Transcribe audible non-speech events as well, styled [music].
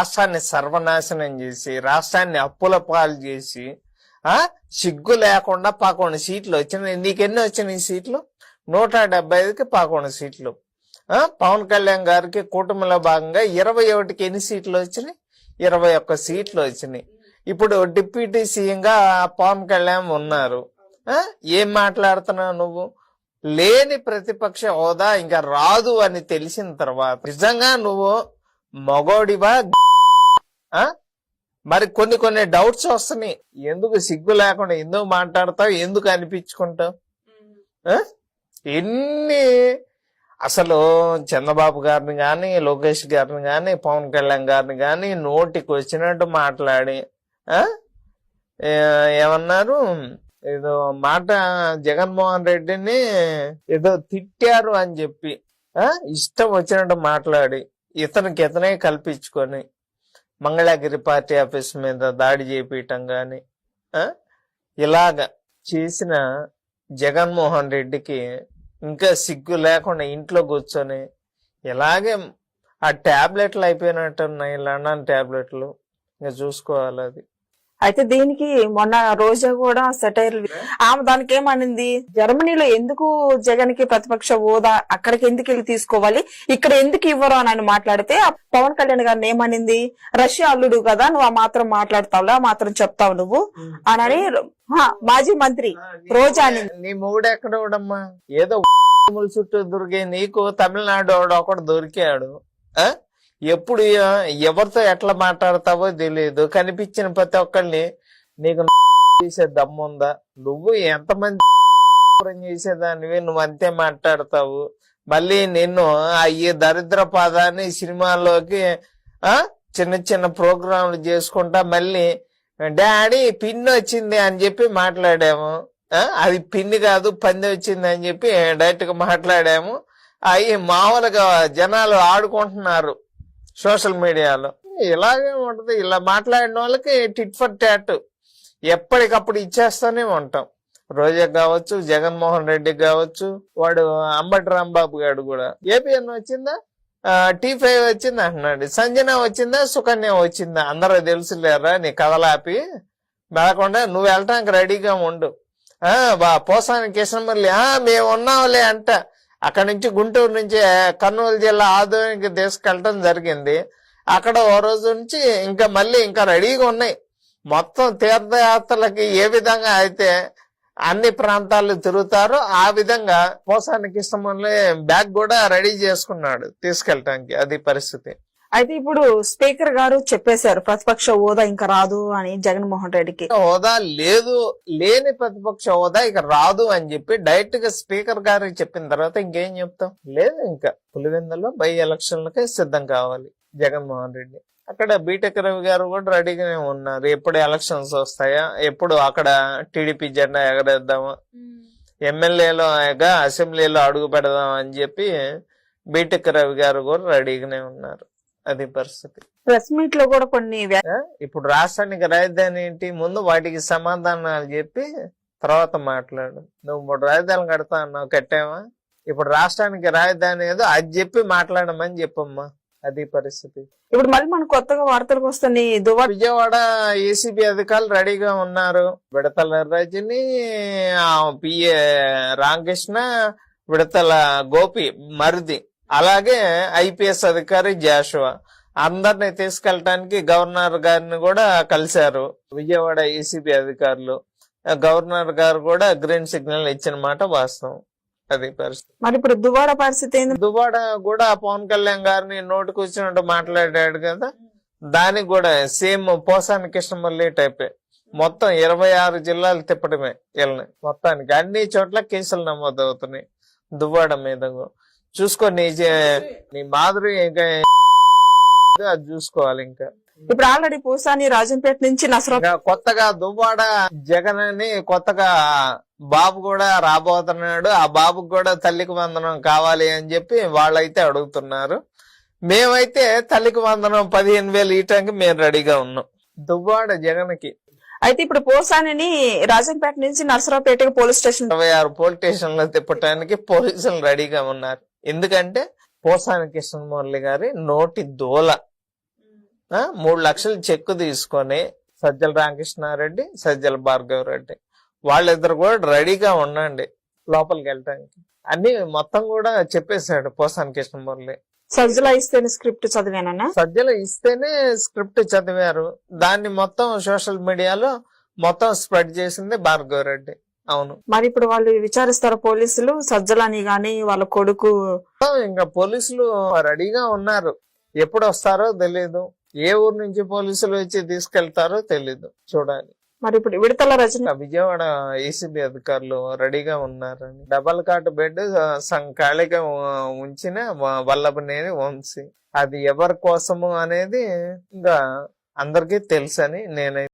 రాష్ట్రాన్ని సర్వనాశనం చేసి రాష్ట్రాన్ని అప్పుల పాలు చేసి ఆ సిగ్గు లేకుండా పదకొండు సీట్లు వచ్చినాయి. నీకెన్ని వచ్చినాయి సీట్లు? నూట డెబ్బై ఐదుకి పదకొండు సీట్లు. ఆ పవన్ కళ్యాణ్ గారికి కూటమిలో భాగంగా ఇరవై ఒకటికి ఎన్ని సీట్లు వచ్చినాయి? ఇరవై ఒక్క సీట్లు వచ్చినాయి. ఇప్పుడు డిప్యూటీ సీఎంగా పవన్ కళ్యాణ్ ఉన్నారు. ఆ ఏం మాట్లాడుతున్నావు నువ్వు? లేని ప్రతిపక్ష హోదా ఇంకా రాదు అని తెలిసిన తర్వాత నిజంగా నువ్వు మగోడివా మరి కొన్ని కొన్ని డౌట్స్ వస్తున్నాయి. ఎందుకు సిగ్గు లేకుండా ఎందుకు మాట్లాడతావు? ఎందుకు అనిపించుకుంటావు? ఎన్ని అసలు చంద్రబాబు గారిని గాని లోకేష్ గారిని గాని పవన్ కళ్యాణ్ గారిని గాని నోటికి వచ్చినట్టు మాట్లాడి ఏమన్నారు? ఏదో మాట జగన్మోహన్ రెడ్డిని ఏదో తిట్టారు అని చెప్పి ఇష్టం వచ్చినట్టు మాట్లాడి ఇతనికి ఇతనే కల్పించుకొని మంగళగిరి పార్టీ ఆఫీస్ మీద దాడి చేపించటం గాని ఇలాగ చేసిన జగన్మోహన్ రెడ్డికి ఇంకా సిగ్గు లేకుండా ఇంట్లో కూర్చొని ఇలాగే ఆ టాబ్లెట్లు అయిపోయినట్టున్నాయి లండన్ టాబ్లెట్లు. ఇంకా చూసుకోవాలి అది. అయితే దీనికి మొన్న రోజా కూడా సెటైర్ ఆమె దానికి ఏమనింది జర్మనీలో ఎందుకు జగన్కి ప్రతిపక్ష హోదా అక్కడికి ఎందుకు వెళ్ళి తీసుకోవాలి? ఇక్కడ ఎందుకు ఇవ్వరు అని ఆయన మాట్లాడితే పవన్ కళ్యాణ్ గారిని ఏమనింది? రష్యా అల్లుడు కదా నువ్వు ఆ మాత్రం మాట్లాడతావులే ఆ మాత్రం చెప్తావు నువ్వు అని హా, మాజీ మంత్రి రోజా నీ మూడు ఎక్కడ ఏదో చుట్టూ దొరికే నీకు తమిళనాడు ఒకడు దొరికాడు. ఆ? ఎప్పుడు ఎవరితో ఎట్లా మాట్లాడతావో తెలియదు కనిపించిన ప్రతి ఒక్కరిని నీకు [laughs] చేసే దమ్ముందా నువ్వు ఎంతమంది [laughs] చేసేదానివి? నువ్వు అంతే మాట్లాడతావు. మళ్ళీ నిన్ను ఈ దరిద్ర పాదాన్ని సినిమాల్లోకి ఆ చిన్న చిన్న ప్రోగ్రాంలు చేసుకుంటా మళ్ళీ డాడీ పిన్ వచ్చింది అని చెప్పి మాట్లాడాము. అది పిన్ని కాదు పంది వచ్చింది అని చెప్పి డైరెక్ట్గా మాట్లాడాము. అవి మామూలుగా జనాలు ఆడుకుంటున్నారు. సోషల్ మీడియాలో. ఇలాగే ఉంటది. ఇలా మాట్లాడిన వాళ్ళకి టిట్ ఫర్ టాట్ ఎప్పటికప్పుడు ఇచ్చేస్తూనే ఉంటాం. రోజా కావచ్చు జగన్మోహన్ రెడ్డి కావచ్చు వాడు అంబటి రాంబాబు గారు కూడా. ఏపీఎన్ వచ్చిందా? టీ ఫైవ్ వచ్చింది అంటున్నాడు. సంజన వచ్చిందా? సుకన్య వచ్చిందా? అందరూ తెలుసులేరా నీ కథలాపి? వెళ్ళకుండా నువ్వు వెళ్ళటానికి రెడీగా ఉండు. ఆ బా పోసాని కిషన్మల్లి ఆ మేము ఉన్నాంలే అంట. అక్కడి నుంచి గుంటూరు నుంచి కర్నూలు జిల్లా ఆదోనికి తీసుకెళ్ళటం జరిగింది. అక్కడ ఓ రోజు నుంచి ఇంకా మళ్ళీ ఇంకా రెడీగా ఉన్నాయి. మొత్తం తీర్థయాత్రలకి ఏ విధంగా అయితే అన్ని ప్రాంతాలు తిరుగుతారో ఆ విధంగా పోసానికి ఇష్టమని బ్యాగ్ కూడా రెడీ చేసుకున్నాడు తీసుకెళ్ళటానికి. అది పరిస్థితి. అయితే ఇప్పుడు స్పీకర్ గారు చెప్పేశారు ప్రతిపక్ష హోదా ఇంకా రాదు అని జగన్మోహన్ రెడ్డికి. హోదా లేదు లేని ప్రతిపక్ష హోదా ఇక రాదు అని చెప్పి డైరెక్ట్గా స్పీకర్ గారికి చెప్పిన తర్వాత ఇంకేం చెప్తాం? లేదు ఇంకా. పులివెందులో బై ఎలక్షన్లకే సిద్ధం కావాలి జగన్మోహన్ రెడ్డి. అక్కడ బీటెక్ రవి గారు కూడా రెడీగానే ఉన్నారు. ఎప్పుడు ఎలక్షన్స్ వస్తాయా? ఎప్పుడు అక్కడ టీడీపీ జెండా ఎగరేద్దామా? ఎమ్మెల్యేలుగా అసెంబ్లీలో అడుగు పెడదాం అని చెప్పి బీటెక్ రవి గారు కూడా రెడీగానే ఉన్నారు. అది పరిస్థితి. ప్రెస్ మీట్లో కూడా కొన్ని ఇప్పుడు రాష్ట్రానికి రాజధాని ఏంటి? ముందు వాటికి సమాధానాలు చెప్పి తర్వాత మాట్లాడు. నువ్వు మూడు రాజధానులు కడతా అన్నావు కట్టావా? ఇప్పుడు రాష్ట్రానికి రాజధాని ఏదో అది చెప్పి మాట్లాడమని చెప్పమ్మా. అది పరిస్థితి. ఇప్పుడు మళ్ళీ మన కొత్తగా వార్తలకు దువ్వ విజయవాడ ఏసీబీ అధికారులు రెడీగా ఉన్నారు. విడతల రజని ఆ పిఏ రామకృష్ణ విడతల గోపి మరిది. అలాగే ఐపీఎస్ అధికారి జాషువా. అందరిని తీసుకెళ్ళటానికి గవర్నర్ గారిని కూడా కలిశారు. విజయవాడ ఏసీబీ అధికారులు. గవర్నర్ గారు కూడా గ్రీన్ సిగ్నల్ ఇచ్చిన మాట వాస్తవం. అది పరిస్థితి. మరి ఇప్పుడు దువ్వాడ పరిస్థితి ఏంది? దుబాడ కూడా పవన్ కళ్యాణ్ గారిని నోటికి వచ్చినట్టు మాట్లాడాడు కదా. దానికి కూడా సేమ్ పోసాని కృష్ణమల్లి టైపే మొత్తం ఇరవై ఆరు జిల్లాలు తిప్పడమే వీళ్ళని. మొత్తానికి అన్ని చోట్ల కేసులు నమోదు అవుతున్నాయి దువ్వాడ మీద. చూసుకో నీ నీ మాధురి ఇంకా అది చూసుకోవాలి ఇంకా. ఇప్పుడు ఆల్రెడీ పూసాని రాజంపేట నుంచి నసరా ఇంకా కొత్తగా దువ్వాడ జగన్ అని కొత్తగా బాబు కూడా రాబోతున్నాడు. ఆ బాబుకు కూడా తల్లికి వందనం కావాలి అని చెప్పి వాళ్ళైతే అడుగుతున్నారు. మేమైతే తల్లికి వందనం పదిహేను వేలు ఇయటానికి మేము రెడీగా ఉన్నాం. దువ్వాడ జగన్కి అయితే ఇప్పుడు పోసాని రాజంపేట నుంచి నర్సరావుపేట పోలీస్ స్టేషన్ ఇరవై ఆరు పోలీస్ స్టేషన్లో తిప్పటానికి పోలీసులు రెడీగా ఉన్నారు. ఎందుకంటే పోసాని కృష్ణమురళి గారి నోటి దోల. ఆ, మూడు లక్షలు చెక్కు తీసుకొని సజ్జల రామకృష్ణారెడ్డి సజ్జల భార్గవ రెడ్డి వాళ్ళిద్దరు కూడా రెడీగా ఉండండి లోపలికి వెళ్ళటానికి. అన్ని మొత్తం కూడా చెప్పేశాడు పోసాని కృష్ణమురళి సజ్జల ఇస్తేనే స్క్రిప్ట్ చదివానన్నా? సజ్జలు ఇస్తేనే స్క్రిప్ట్ చదివారు. దాన్ని మొత్తం సోషల్ మీడియాలో మొత్తం స్ప్రెడ్ చేసింది భార్గవ రెడ్డి అవును. మరి ఇప్పుడు వాళ్ళు విచారిస్తారు పోలీసులు సజ్జలని గాని వాళ్ళ కొడుకు. ఇంకా పోలీసులు రెడీగా ఉన్నారు. ఎప్పుడు వస్తారో తెలియదు ఏ ఊరు నుంచి పోలీసులు వచ్చి తీసుకెళ్తారో తెలీదు చూడాలి. మరి ఇప్పుడు విడతల ఇంకా విజయవాడ ఏసీబీ అధికారులు రెడీగా ఉన్నారని. డబల్ కాట్ బెడ్ ఖాళీగా ఉంచిన వల్లభనేని వంశీ. అది ఎవరి కోసము అనేది ఇంకా అందరికీ తెలుసని నేనైతే